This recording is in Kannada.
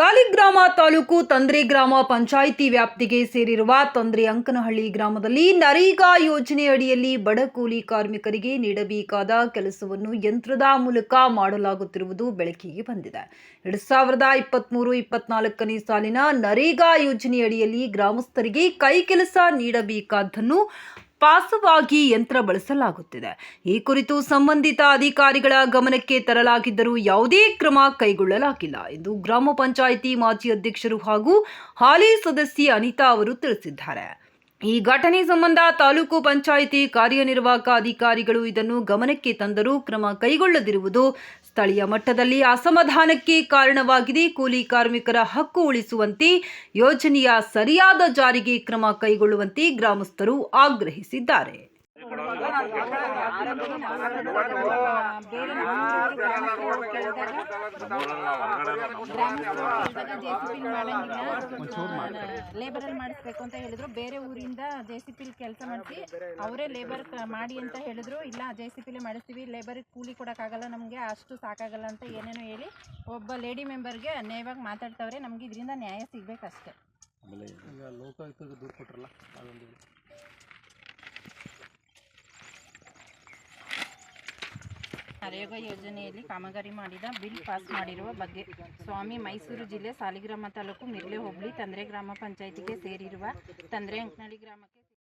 ಸಾಲಿಗ್ರಾಮ ತಾಲೂಕು ತಂದ್ರಿ ಗ್ರಾಮ ಪಂಚಾಯಿತಿ ವ್ಯಾಪ್ತಿಗೆ ಸೇರಿರುವ ತಂದ್ರಿ ಅಂಕನಹಳ್ಳಿ ಗ್ರಾಮದಲ್ಲಿ ನರೇಗಾ ಯೋಜನೆ ಅಡಿಯಲ್ಲಿ ಬಡ ಕೂಲಿ ಕಾರ್ಮಿಕರಿಗೆ ನೀಡಬೇಕಾದ ಕೆಲಸವನ್ನು ಯಂತ್ರದ ಮೂಲಕ ಮಾಡಲಾಗುತ್ತಿರುವುದು ಬೆಳಕಿಗೆ ಬಂದಿದೆ. ಎರಡು ಸಾವಿರದ ಇಪ್ಪತ್ತ್ಮೂರು ಇಪ್ಪತ್ನಾಲ್ಕನೇ ಸಾಲಿನ ನರೇಗಾ ಯೋಜನೆ ಅಡಿಯಲ್ಲಿ ಗ್ರಾಮಸ್ಥರಿಗೆ ಕೈ ಕೆಲಸ ನೀಡಬೇಕಾದ್ದನ್ನು ಪಾಸವಾಗಿ ಯಂತ್ರ ಬಳಸಲಾಗುತ್ತಿದೆ. ಈ ಕುರಿತು ಸಂಬಂಧಿತ ಅಧಿಕಾರಿಗಳ ಗಮನಕ್ಕೆ ತರಲಾಗಿದ್ದರೂ ಯಾವುದೇ ಕ್ರಮ ಕೈಗೊಳ್ಳಲಾಗಿಲ್ಲ ಎಂದು ಗ್ರಾಮ ಪಂಚಾಯಿತಿ ಮಾಜಿ ಅಧ್ಯಕ್ಷರು ಹಾಗೂ ಹಾಲಿ ಸದಸ್ಯೆ ಅನಿತಾ ಅವರು ತಿಳಿಸಿದ್ದಾರೆ. ಈ ಘಟನೆ ಸಂಬಂಧ ತಾಲೂಕು ಪಂಚಾಯಿತಿ ಕಾರ್ಯನಿರ್ವಾಹಕ ಅಧಿಕಾರಿಗಳು ಇದನ್ನು ಗಮನಕ್ಕೆ ತಂದರೂ ಕ್ರಮ ಕೈಗೊಳ್ಳದಿರುವುದು ಸ್ಥಳೀಯ ಮಟ್ಟದಲ್ಲಿ ಅಸಮಾಧಾನಕ್ಕೆ ಕಾರಣವಾಗಿದೆ. ಕೂಲಿ ಕಾರ್ಮಿಕರ ಹಕ್ಕು ಉಳಿಸುವಂತೆ, ಯೋಜನೆಯ ಸರಿಯಾದ ಜಾರಿಗೆ ಕ್ರಮ ಕೈಗೊಳ್ಳುವಂತೆ ಗ್ರಾಮಸ್ಥರು ಆಗ್ರಹಿಸಿದ್ದಾರೆ. ಲೇಬರ್ ಅಲ್ಲಿ ಮಾಡಿಸ್ಬೇಕು ಅಂತ ಹೇಳಿದ್ರು ಬೇರೆ ಊರಿಂದ ಜೆ ಸಿ ಪಿಲ್ ಕೆಲಸ ಮಾಡಿಸಿ ಅವರೇ ಲೇಬರ್ ಮಾಡಿ ಅಂತ ಹೇಳಿದ್ರು ಇಲ್ಲ ಜೆ ಸಿ ಪಿಲಿ ಮಾಡಿಸ್ತೀವಿ ಲೇಬರ್ ಕೂಲಿ ಕೊಡೋಕ್ಕಾಗಲ್ಲ ನಮಗೆ ಅಷ್ಟು ಸಾಕಾಗಲ್ಲ ಅಂತ ಏನೇನೋ ಹೇಳಿ ಒಬ್ಬ ಲೇಡಿ ಮೆಂಬರ್ಗೆ ಅನ್ಯಾಯವಾಗಿ ಮಾತಾಡ್ತವ್ರೆ ನಮ್ಗೆ ಇದರಿಂದ ನ್ಯಾಯ ಸಿಗ್ಬೇಕಷ್ಟೇ ಈಗ ಲೋಕಾಯುಕ್ತಕ್ಕೆ ದೂರು ಕೊಟ್ರಲ್ಲ ಅದೊಂದು ನರೇಗಾ ಯೋಜನೆಯಲ್ಲಿ ಕಾಮಗಾರಿ ಮಾಡಿದ ಬಿಲ್ ಪಾಸ್ ಮಾಡಿರುವ ಬಗ್ಗೆ ಸ್ವಾಮಿ ಮೈಸೂರು ಜಿಲ್ಲೆ ಸಾಲಿಗ್ರಾಮ ತಾಲೂಕು ಮಿರ್ಲೆ ಹೋಬಳಿ ತಂದ್ರೆ ಗ್ರಾಮ ಪಂಚಾಯಿತಿಗೆ ಸೇರಿರುವ ತಂದ್ರೆ ಅಂಕನಹಳ್ಳಿ ಗ್ರಾಮಕ್ಕೆ